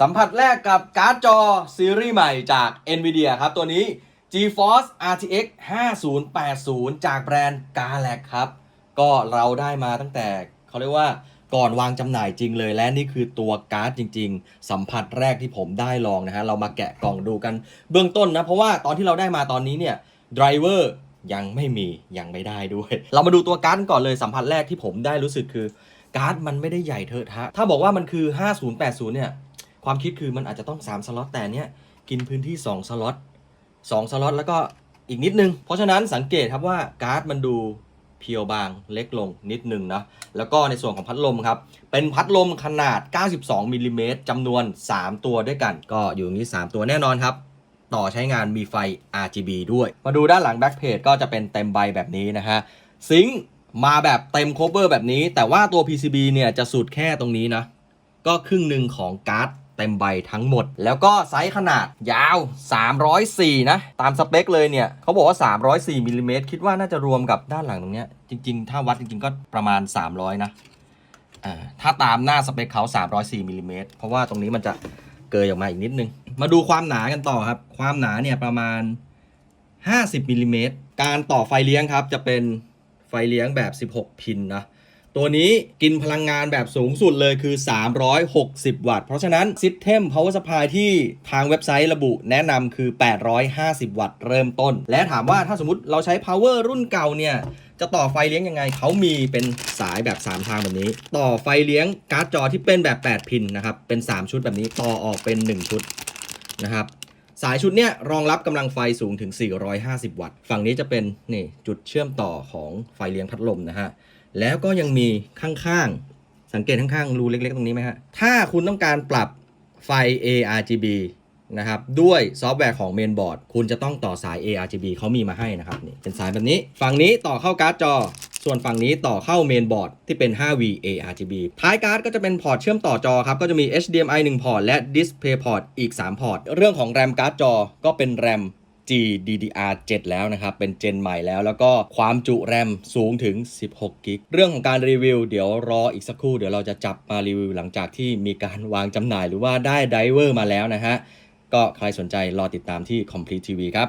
สัมผัสแรกกับการ์ดจอซีรีส์ใหม่จาก NVIDIA ครับ ตัวนี้ GeForce RTX 5080 จากแบรนด์ Galax ครับ ก็เราได้มาตั้งแต่เขาเรียกว่าก่อนวางจำหน่ายจริงเลย และนี่คือตัวการ์ดจริง ๆ สัมผัสแรกที่ผมได้ลองนะฮะ เรามาแกะกล่องดูกันเบื้องต้นนะ เพราะว่าตอนที่เราได้มาตอนนี้เนี่ยไดรเวอร์ยังไม่มียังไม่ได้ด้วย เรามาดูตัวการ์ดก่อนเลยสัมผัสแรกที่ผมได้รู้สึกคือการ์ดมันไม่ได้ใหญ่เทอะทะถ้าบอกว่ามันคือ 5080 เนี่ย ความคิดคือมันอาจจะต้อง 3 สล็อตแต่เนี้ยกินพื้นที่ 2 สล็อต2สล็อตแล้วก็อีกนิดนึง เพราะฉะนั้นสังเกตครับว่าการ์ดมันดูเพียวบางเล็กลงนิดนึงนะ แล้วก็ในส่วนของพัดลมครับ เป็นพัดลมขนาด 92มิลลิเมตรจำนวน 3 ตัวด้วยกัน ก็อยู่นี้ 3 ตัวแน่นอนครับ ต่อใช้งานมีไฟ RGB ด้วย มาดูด้านหลังแบ็คเพจก็จะเป็นเต็มใบแบบนี้นะฮะ ซิงมาแบบเต็มโคเวอร์แบบนี้ แต่ว่าตัว PCB เนี่ยจะสุดแค่ตรงนี้นะ ก็ครึ่งหนึ่งของการ์ด เต็มใบทั้งหมด แล้วก็ไซส์ขนาดยาว 304 นะ ตามสเปคเลยเนี่ยเขาบอกว่า 304มิลลิเมตรคิดว่าน่าจะรวมกับด้านหลังตรงเนี้ยจริง ๆ ถ้าวัดจริง ๆ ก็ประมาณ 300 นะอ่าถ้าตามหน้าสเปคเขา304มิลลิเมตรเพราะว่าตรงนี้มันจะเกยออกมาอีกนิดนึง มาดูความหนากันต่อครับ ความหนาเนี่ยประมาณ 50มิลลิเมตรการต่อไฟเลี้ยงครับจะเป็นไฟเลี้ยงแบบ 16 พินนะ ตัวนี้กินพลังงานแบบสูงสุดเลยคือ 360 วัตต์ เพราะฉะนั้น System Power Supply ที่ทางเว็บไซต์ระบุแนะนำคือ 850 วัตต์เริ่มต้น และถามว่าถ้าสมมติเราใช้ Power รุ่นเก่าเนี่ยจะต่อไฟเลี้ยงยังไง เขามีเป็นสายแบบ 3 ทางแบบนี้ ต่อไฟเลี้ยงการ์ดจอที่เป็นแบบ 8 พินนะครับ เป็น 3 ชุดแบบนี้ ต่อออกเป็น 1 ชุดนะครับ สายชุดเนี้ยรองรับกำลังไฟสูงถึง 450 วัตต์ ฝั่งนี้จะเป็นนี่จุดเชื่อมต่อของไฟเลี้ยงพัดลมนะฮะ แล้วก็ยังมีข้างๆ สังเกตข้างๆ รูเล็กๆ ตรงนี้ไหมฮะ ถ้าคุณต้องการปรับไฟ ARGB นะครับ ด้วยซอฟต์แวร์ของเมนบอร์ด คุณจะต้องต่อสาย ARGB เขามีมาให้นะครับนี่เป็นสายแบบนี้ ฝั่งนี้ต่อเข้าการ์ดจอ ส่วนฝั่งนี้ต่อเข้าเมนบอร์ดที่เป็น 5V ARGB ท้ายการ์ดก็จะเป็นพอร์ตเชื่อมต่อจอครับ ก็จะมี HDMI 1 พอร์ต และ Display Port อีก 3 พอร์ต เรื่องของแรมการ์ดจอก็เป็นแรม GDDR7 แล้วนะครับ เป็นเจนใหม่แล้ว แล้วก็ความจุแรมสูงถึง 16 กิก เรื่องของการรีวิว เดี๋ยวรออีกสักครู่ เดี๋ยวเราจะจับมารีวิวหลังจากที่มีการวางจำหน่ายหรือว่าได้ไดเวอร์มาแล้วนะฮะ ก็ใครสนใจรอติดตามที่ Complete TV ครับ